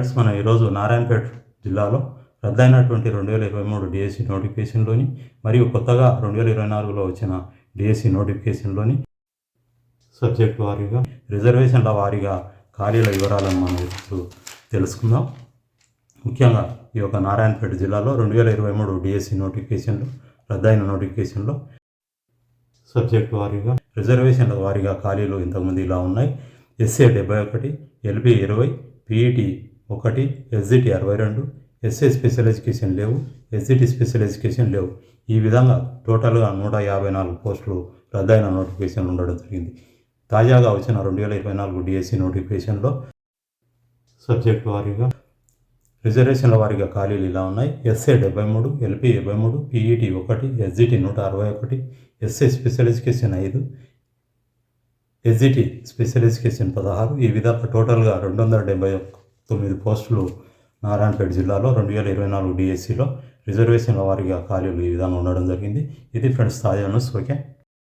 Friends మనం ఈరోజు నారాయణపేట జిల్లాలో రద్దయినటువంటి రెండు వేల ఇరవై మూడు డిఎస్సి నోటిఫికేషన్లోని మరియు కొత్తగా రెండు వేల ఇరవై నాలుగులో వచ్చిన డిఎస్సి నోటిఫికేషన్లోని సబ్జెక్ట్ వారీగా రిజర్వేషన్ల వారీగా ఖాళీల వివరాలను మనం ఇప్పుడు తెలుసుకుందాం. ముఖ్యంగా ఈ యొక్క నారాయణపేట జిల్లాలో రెండు వేల ఇరవై మూడు డిఎస్సి నోటిఫికేషన్లు రద్దయిన నోటిఫికేషన్లో సబ్జెక్ట్ వారీగా రిజర్వేషన్ల వారీగా ఖాళీలు ఇంతకుముందు ఇలా ఉన్నాయి. ఎస్ఏ డెబ్బై ఒకటి ఎల్బి ఇరవై పీఈటీ ఒకటి ఎస్జిటి అరవై రెండు ఎస్ఏ స్పెషల్ ఎడ్యుకేషన్ లేవు ఎస్జిటి స్పెషల్ ఎడ్యుకేషన్ లేవు. ఈ విధంగా టోటల్గా నూట యాభై నాలుగు పోస్టులు రద్దయిన నోటిఫికేషన్ ఉండడం జరిగింది. తాజాగా వచ్చిన రెండు వేల ఇరవై నాలుగు డిఎస్సి నోటిఫికేషన్లో సబ్జెక్ట్ వారీగా రిజర్వేషన్ల వారీగా ఖాళీలు ఇలా ఉన్నాయి. ఎస్ఏ డెబ్బై మూడు ఎల్పి ఇరవై మూడు పీఈటీ ఒకటి ఎస్జిటి నూట అరవై ఒకటి ఎస్ఏ స్పెషల్ ఎడ్యుకేషన్ ఐదు ఎస్జిటి స్పెషల్ ఎడ్యుకేషన్ పదహారు. ఈ విధంగా టోటల్గా రెండు వందల డెబ్బై తొమ్మిది పోస్టులు నారాయణపేట జిల్లాలో రెండు వేల ఇరవై నాలుగు డిఎస్సిలో రిజర్వేషన్ల వారీగా ఖాళీలు ఈ విధంగా ఉండడం జరిగింది. ఇది ఫ్రెండ్స్ తాజా న్యూస్. ఓకే.